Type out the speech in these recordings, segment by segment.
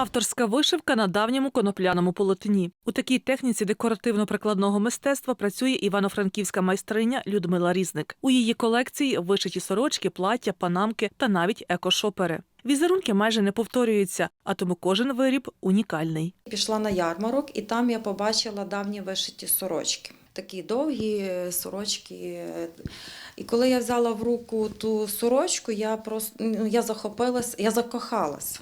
Авторська вишивка на давньому конопляному полотні. У такій техніці декоративно-прикладного мистецтва працює івано-франківська майстриня Людмила Різник. У її колекції вишиті сорочки, плаття, панамки та навіть екошопери. Візерунки майже не повторюються, а тому кожен виріб унікальний. Пішла на ярмарок, і там я побачила давні вишиті сорочки. Такі довгі сорочки. І коли я взяла в руку ту сорочку, я просто ну, я захопилась, я закохалася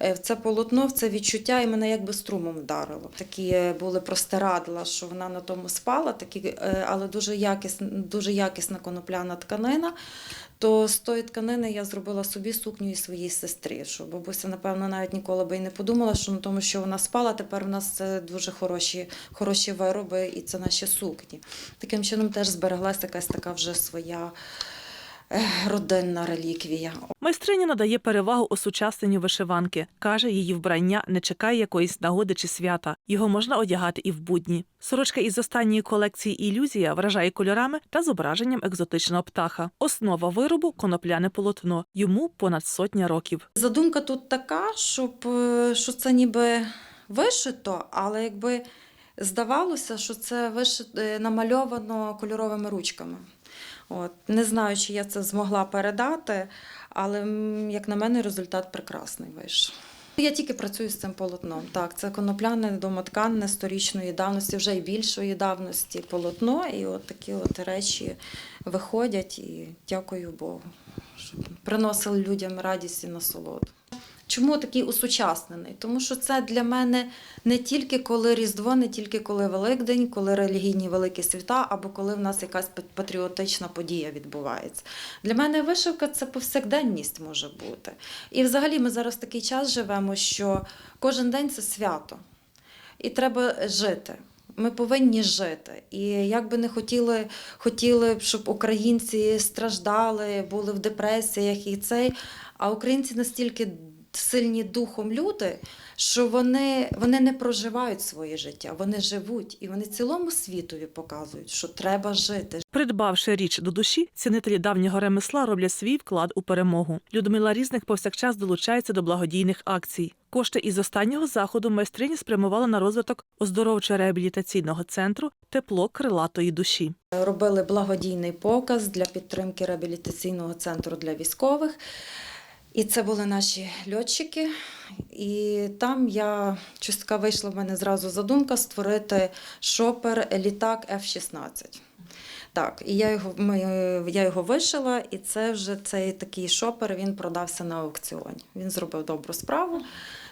в це полотно, в це відчуття, і мене якби струмом вдарило. Такі е, були простирадла, що вона на тому спала, такі, е, але дуже якісна, дуже якісна конопляна тканина. То з тої тканини я зробила собі сукню і своїй сестрі. Що бабуся, напевно, навіть ніколи би і не подумала, що на тому, що вона спала, тепер у нас це дуже хороші, хороші вироби, і це наші сукні. Таким чином теж збереглася якась така вже своя е, родинна реліквія. Майстриня надає перевагу осучасненню вишиванки. Каже, її вбрання не чекає якоїсь нагоди чи свята. Його можна одягати і в будні. Сорочка із останньої колекції Ілюзія вражає кольорами та зображенням екзотичного птаха. Основа виробу конопляне полотно. Йому понад сотня років. Задумка тут така, щоб е, що це ніби вишито, але якби здавалося, що це вишито, е, намальовано кольоровими ручками. От. Не знаю, чи я це змогла передати, але, як на мене, результат прекрасний вийшов. Я тільки працюю з цим полотном. Так, це конопляне домотканне сторічної давності, вже й більшої давності полотно. І от такі от речі виходять і дякую Богу, щоб приносили людям радість і насолоду. Чому такий усучаснений? Тому що це для мене не тільки коли Різдво, не тільки коли Великдень, коли релігійні великі свята, або коли в нас якась патріотична подія відбувається. Для мене вишивка це повсякденність може бути. І взагалі ми зараз такий час живемо, що кожен день це свято, і треба жити. Ми повинні жити. І як би не хотіли, хотіли щоб українці страждали, були в депресіях і цей. А українці настільки сильні духом люди, що вони, вони не проживають своє життя, вони живуть і вони цілому світові показують, що треба жити. Придбавши річ до душі, цінителі давнього ремесла роблять свій вклад у перемогу. Людмила Різник повсякчас долучається до благодійних акцій. Кошти із останнього заходу майстрині спрямували на розвиток оздоровчо-реабілітаційного центру Тепло крилатої душі. Робили благодійний показ для підтримки реабілітаційного центру для військових. І це були наші льотчики. І там я частка вийшла в мене зразу задумка створити шопер літак F-16. Так, і я його, ми, я його вишила, і це вже цей такий шопер він продався на аукціоні. Він зробив добру справу,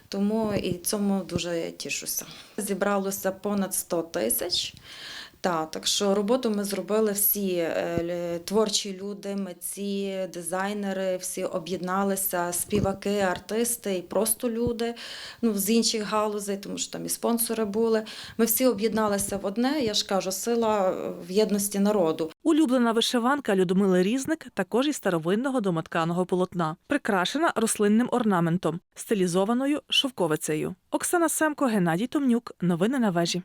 тому і цьому дуже тішуся. Зібралося понад 100 тисяч. Так, так що роботу ми зробили всі е, творчі люди, митці, дизайнери, всі об'єдналися, співаки, артисти і просто люди ну, з інших галузей, тому що там і спонсори були. Ми всі об'єдналися в одне. Я ж кажу, сила в єдності народу. Улюблена вишиванка Людмили Різник також із старовинного домотканого полотна, прикрашена рослинним орнаментом, стилізованою шовковицею. Оксана Семко, Геннадій Томнюк. Новини на вежі.